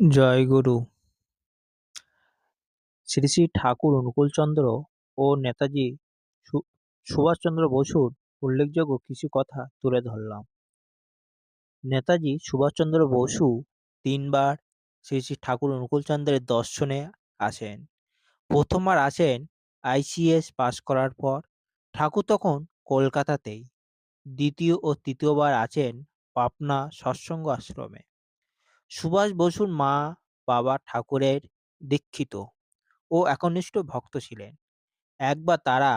জয়গুরু শ্রী শ্রী ঠাকুর অনুকূলচন্দ্র ও নেতাজি সুভাষচন্দ্র বসুর উল্লেখযোগ্য কিছু কথা তুলে ধরলাম। নেতাজি সুভাষচন্দ্র বসু তিনবার শ্রী শ্রী ঠাকুর অনুকূলচন্দ্রের দর্শনে আসেন। প্রথমবার আসেন আইসিএস পাশ করার পর ঠাকুর তখন কলকাতাতেই। দ্বিতীয় ও তৃতীয়বার আছেন পাবনা সৎসঙ্গ আশ্রমে। সুভাষ বসুর মা বাবা ঠাকুরের দীক্ষিত ও একনিষ্ঠ ভক্ত ছিলেন। একবার তারা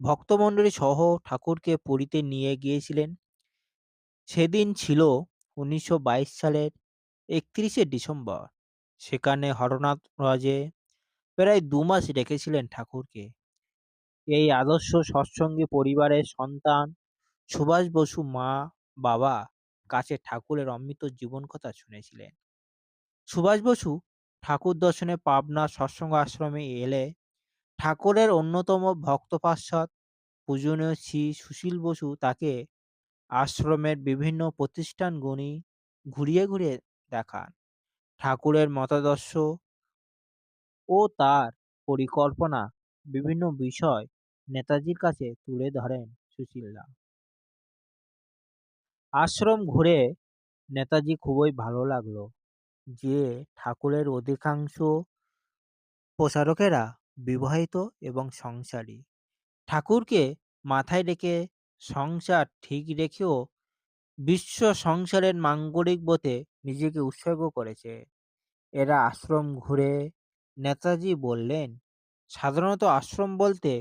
ভক্তমণ্ডলী সহ ঠাকুরকে পুরীতে নিয়ে গিয়েছিলেন। সেদিন ছিল উনিশশো বাইশ সালের একত্রিশে ডিসেম্বর। সেখানে হরনাথ রাজে প্রায় দু মাস রেখেছিলেন ঠাকুরকে। এই আদর্শ সৎসঙ্গী পরিবারের সন্তান সুভাষ বসু মা বাবা কাছে ঠাকুরের অমৃত জীবন কথা শুনেছিলেন। সুভাষ বসু ঠাকুর দর্শনে পাবনা সৎসঙ্গ আশ্রমে এলে ঠাকুরের অন্যতম ভক্ত পার্ষদ পূজনীয় শ্রী সুশীল বসু তাকে আশ্রমের বিভিন্ন প্রতিষ্ঠান গুণী ঘুরিয়ে ঘুরিয়ে দেখান। ঠাকুরের মতাদর্শ ও তার পরিকল্পনা বিভিন্ন বিষয় নেতাজির কাছে তুলে ধরেন সুশীলদা আশ্রম ঘুরে নেতাজি খুবই ভালো লাগল যে ঠাকুরের অধিকাংশ প্রচারকেরা বিবাহিত এবং সংসারী। ঠাকুরকে মাথায় রেখে সংসার ঠিক রেখেও বিশ্ব সংসারের মাঙ্গলিক বোধে নিজেকে উৎসর্গ করেছে। এরা আশ্রম ঘুরে নেতাজি বললেন, সাধারণত আশ্রম বলতে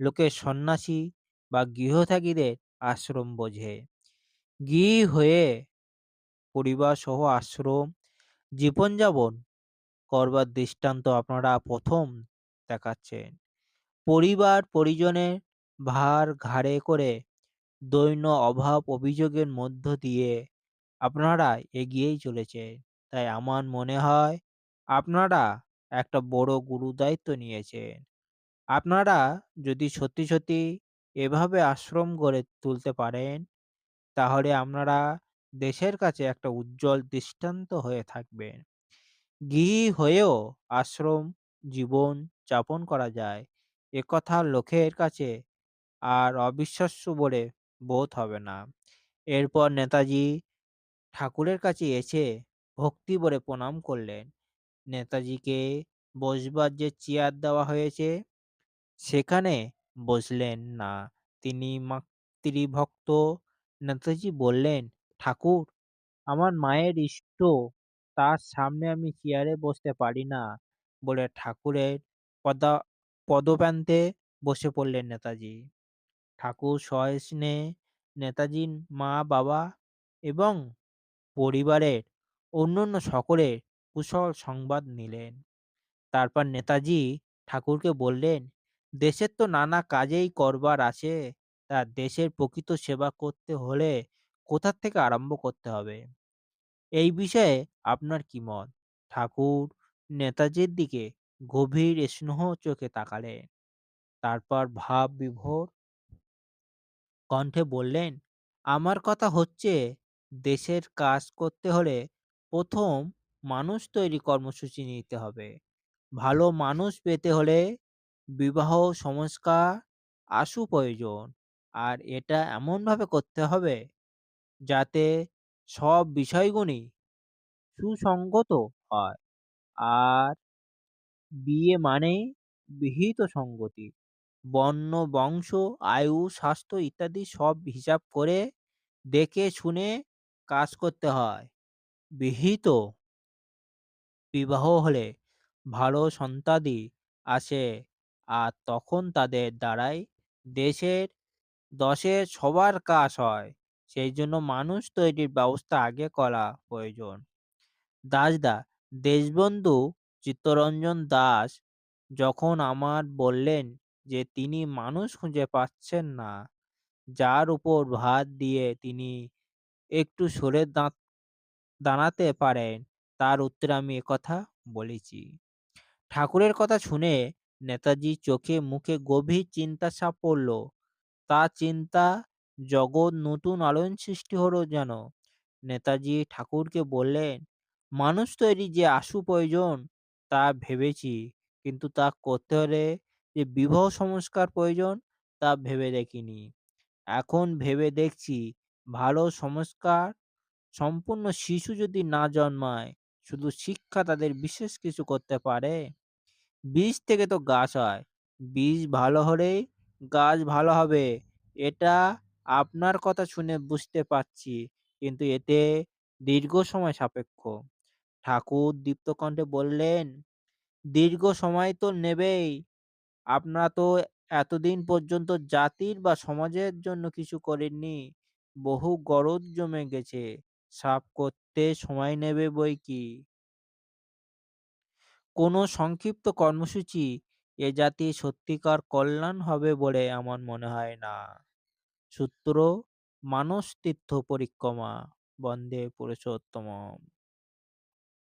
লোকে সন্ন্যাসী বা গৃহত্যাগীদের আশ্রম বোঝে। গৃহী হয়ে পরিবার সহ আশ্রম, জীবনযাপন করবার দৃষ্টান্ত আপনারা প্রথম দেখাচ্ছেন। পরিবার পরিজনের ভার ঘাড়ে করে দৈন্য অভাব অভিযোগের মধ্য দিয়ে আপনারা এগিয়েই চলেছে তাই আমার মনে হয় আপনারা একটা বড় গুরু দায়িত্ব নিয়েছেন। আপনারা যদি সত্যি সত্যি এভাবে আশ্রম গড়ে তুলতে পারেন তাহলে আপনারা দেশের কাছে একটা উজ্জ্বল দৃষ্টান্ত হয়ে থাকবেন। গৃহী হয়েও আশ্রম, জীবন যাপন করা যায়। একথা লোকের কাছে আর অবিশ্বাস্য বলে বোধ হবে না। এরপর নেতাজি ঠাকুরের কাছে এসে ভক্তি বলে প্রণাম করলেন। নেতাজিকে বসবার যে চেয়ার দেওয়া হয়েছে, সেখানে বসলেন না। তিনি মাতৃভক্ত নেতাজি বললেন, ঠাকুর, আমার মায়ের ইষ্ট, তার সামনে আমি চেয়ারে বসতে পারি না। বলে ঠাকুরের পদা, পদপ্রান্তে বসে পড়লেন নেতাজি। ঠাকুর সস্নেহে নেতাজির মা, বাবা এবং পরিবারের অন্যান্য সকলের কুশল সংবাদ নিলেন। তারপর নেতাজি ঠাকুরকে বললেন, দেশের তো নানা কাজেই করবার আছে। তা দেশের প্রকৃত সেবা করতে হলে কোথা থেকে আরম্ভ করতে হবে? এই বিষয়ে আপনার কি মত? ঠাকুর, নেতাজির দিকে গভীর স্নেহ চোখে তাকালেন তারপর ভাব বিভোর কণ্ঠে বললেন, আমার কথা হচ্ছে দেশের কাজ করতে হলে প্রথম মানুষ তৈরি কর্মসূচি নিতে হবে। ভালো মানুষ পেতে হলে বিবাহ, সংস্কার আশু প্রয়োজন। আর এটা এমনভাবে করতে হবে যাতে সব বিষয়গুলি সুসংগত হয়। আর বিয়ে মানেই বিহিত সঙ্গতি। বর্ণ বংশ, আয়ু, স্বাস্থ্য ইত্যাদি সব হিসাব করে দেখে, শুনে কাজ করতে হয়। বিহিত বিবাহ হলে ভালো সন্তাদি আসে আর তখন তাদের দ্বারাই দেশের দশের সবার কাজ হয়, সেই জন্য মানুষ তৈরির ব্যবস্থা আগে করা প্রয়োজন। দাসদা, দেশবন্ধু চিত্তরঞ্জন দাস যখন আমার বললেন যে তিনি মানুষ খুঁজে পাচ্ছেন না, যার উপর ভাত দিয়ে তিনি একটু সরে দাঁত, দাঁড়াতে পারেন, তার উত্তরে আমি একথা বলেছি। ঠাকুরের কথা শুনে নেতাজি চোখে মুখে গভীর চিন্তা ছাপ পড়ল। তার চিন্তা জগৎ নতুন আলোড়ন সৃষ্টি হলো যেন নেতাজি ঠাকুরকে বললেন মানুষ তৈরি যে আশু প্রয়োজন তা ভেবেছি, কিন্তু তা করতে হলে যে বিবাহ সংস্কার প্রয়োজন তা ভেবে দেখিনি। এখন ভেবে দেখছি ভালো সংস্কার সম্পূর্ণ শিশু যদি না জন্মায়, শুধু শিক্ষা তাদের বিশেষ কিছু করতে পারে? বীজ থেকে তো গাছ হয়। বীজ ভালো হলেই গাছ ভালো হবে। এটা আপনার কথা শুনে বুঝতে পারছি, কিন্তু এতে দীর্ঘ সময় সাপেক্ষ। ঠাকুর দীপ্তকণ্ঠে বললেন, "দীর্ঘ সময় তো নেবেই। আপনারা তো এতদিন পর্যন্ত জাতির বা সমাজের জন্য কিছু করেননি। বহু গরজ জমে গেছে, সাফ করতে সময় নেবে বই কি কোনো সংক্ষিপ্ত কর্মসূচি এ জাতি সত্যিকার কল্যাণ হবে বলে আমার মনে হয় না।" সূত্র, মানস তীর্থ পরিক্রমা বন্দে পুরুষোত্তমম্।